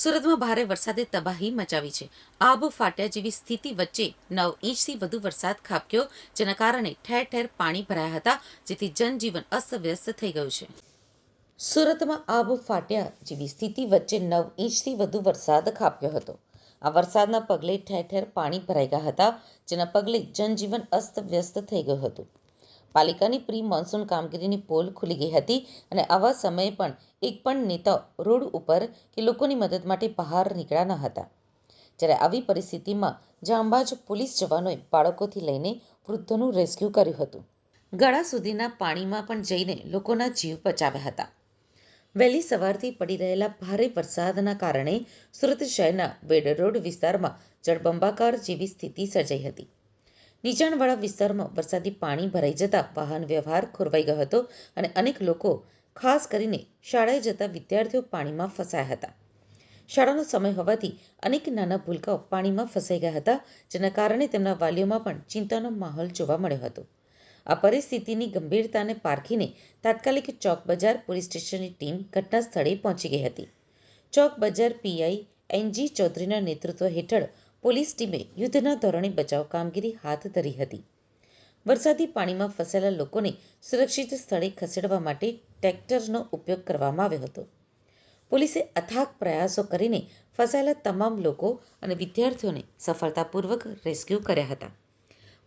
સુરતમાં ભારે વરસાદે તબાહી મચાવી છે. આબ ફાટ્યા જેવી સ્થિતિ વચ્ચે નવ ઇંચથી વધુ વરસાદ ખાબક્યો, જેના કારણે ઠેર ઠેર પાણી ભરાયા હતા, જેથી જનજીવન અસ્તવ્યસ્ત થઈ ગયું છે. સુરતમાં આબ ફાટ્યા જેવી સ્થિતિ વચ્ચે નવ ઇંચથી વધુ વરસાદ ખાબક્યો હતો. આ વરસાદના પગલે ઠેર ઠેર પાણી ભરાઈ ગયા હતા, જેના પગલે જનજીવન અસ્તવ્યસ્ત થઈ ગયું હતું. પાલિકાની પ્રી મોન્સૂન કામગીરીની પોલ ખુલી ગઈ હતી અને આવા સમયે પણ એક પણ નેતા રોડ ઉપર કે લોકોની મદદ માટે બહાર નીકળ્યા ન હતા. જ્યારે આવી પરિસ્થિતિમાં જાંબાજ પોલીસ જવાનોએ બાળકોથી લઈને વૃદ્ધોનું રેસ્ક્યુ કર્યું હતું. ગળા સુધીના પાણીમાં પણ જઈને લોકોના જીવ બચાવ્યા હતા. વહેલી સવારથી પડી રહેલા ભારે વરસાદના કારણે સુરત શહેરના વેડ રોડ વિસ્તારમાં જળબંબાકાર જેવી સ્થિતિ સર્જાઈ હતી. નીચાણવાળા વિસ્તારમાં વરસાદી પાણી ભરાઈ જતા વાહન વ્યવહાર ખોરવાઈ ગયો હતો અને અનેક લોકો, ખાસ કરીને શાળાએ જતા વિદ્યાર્થીઓ પાણીમાં ફસાયા હતા. શાળાનો સમય હોવાથી અનેક નાના ભૂલકાઓ પાણીમાં ફસાઈ ગયા હતા, જેના કારણે તેમના વાલીઓમાં પણ ચિંતાનો માહોલ જોવા મળ્યો હતો. આ પરિસ્થિતિની ગંભીરતાને પારખીને તાત્કાલિક ચોક બજાર પોલીસ સ્ટેશનની ટીમ ઘટના સ્થળે પહોંચી ગઈ હતી. ચોક બજાર પીઆઈ એનજી ચૌધરીના નેતૃત્વ હેઠળ પોલીસ ટીમે યુદ્ધના ધોરણે બચાવ કામગીરી હાથ ધરી હતી. વરસાદી પાણીમાં ફસાયેલા લોકોને સુરક્ષિત સ્થળે ખસેડવા માટે ટ્રેક્ટરનો ઉપયોગ કરવામાં આવ્યો હતો. પોલીસે અથાગ પ્રયાસો કરીને ફસાયેલા તમામ લોકો અને વિદ્યાર્થીઓને સફળતાપૂર્વક રેસ્ક્યુ કર્યા હતા.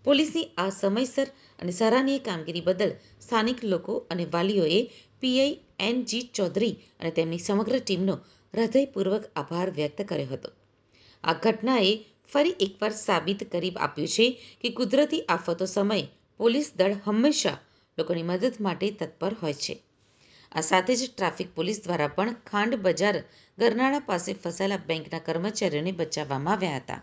પોલીસની આ સમયસર અને સરાહનીય કામગીરી બદલ સ્થાનિક લોકો અને વાલીઓએ પીઆઈ એન જી ચૌધરી અને તેમની સમગ્ર ટીમનો હૃદયપૂર્વક આભાર વ્યક્ત કર્યો હતો. આ ઘટનાએ ફરી એકવાર સાબિત કરી આપ્યું છે કે કુદરતી આફતો સમયે પોલીસ દળ હંમેશા લોકોની મદદ માટે તત્પર હોય છે. આ સાથે જ ટ્રાફિક પોલીસ દ્વારા પણ ખાંડ બજાર ગરનાળા પાસે ફસાયેલા બેંકના કર્મચારીઓને બચાવવામાં આવ્યા હતા.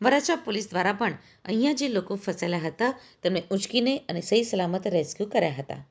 વરાછા પોલીસ દ્વારા પણ અહીંયા જે લોકો ફસાયેલા હતા તેમને ઉંચકીને અને સહી સલામત રેસ્ક્યુ કર્યા હતા.